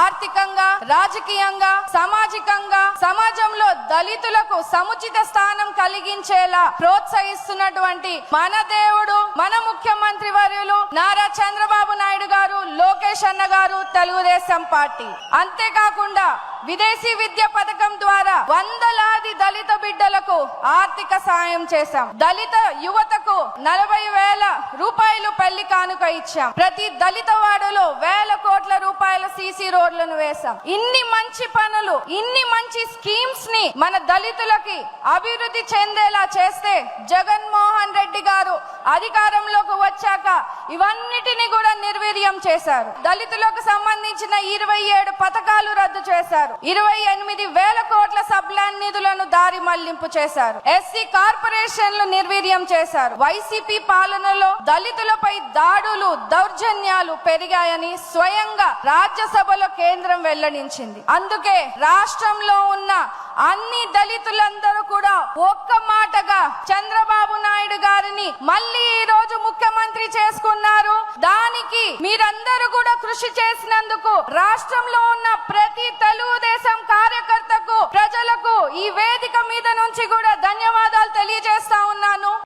ఆర్థికంగా రాజకీయంగా సామాజికంగా సమాజంలో దళితులకు సముచిత స్థానం కలిగించేలా ప్రోత్సహిస్తున్నటువంటి మన దేవుడు మన ముఖ్యమంత్రి వర్యులు నారా చంద్రబాబు నాయుడు గారు లోకేష్ అన్న గారు తెలుగుదేశం పార్టీ. అంతేకాకుండా విదేశీ విద్య పథకం ద్వారా వందలాది దళిత బిడ్డలకు ఆర్థిక సాయం చేశాం. దళిత యువతకు నలభై వేల రూపాయలు పెళ్ళి కానుక ఇచ్చాం. ప్రతి దళిత వాడలో వేల సీసీ రోడ్లను వేశాం. ఇన్ని మంచి పనులు ఇన్ని మంచి స్కీమ్స్ని మన దళితులకి అభివృద్ధి చెందేలా చేస్తే జగన్మోహన్ రెడ్డి గారు అధికారంలోకి వచ్చాక ఇవన్నిటిని కూడా నిర్వీర్యం చేశారు. దళితులకు సంబంధించిన ఇరవై ఏడు పథకాలు రద్దు చేశారు. ఇరవై ఎనిమిది వేల కోట్ల సబ్లాన్ నిధులను దారి మళ్ళింపు చేశారు. ఎస్సీ కార్పొరేషన్లు నిర్వీర్యం చేశారు. వైసీపీ పాలనలో దళితులపై దాడులు దౌర్జన్యాలు పెరిగాయని స్వయంగా రాజ్యసభలో కేంద్రం వెల్లడించింది. అందుకే రాష్ట్రంలో ఉన్న అన్ని దళితులందరూ కూడా ఒక్క మాటగా చంద్రబాబు గారిని మళ్ళీ ఈ రోజు ముఖ్యమంత్రి చేసుకున్నారు. దానికి మీరందరూ కూడా కృషి చేసినందుకు రాష్ట్రంలో ఉన్న ప్రతి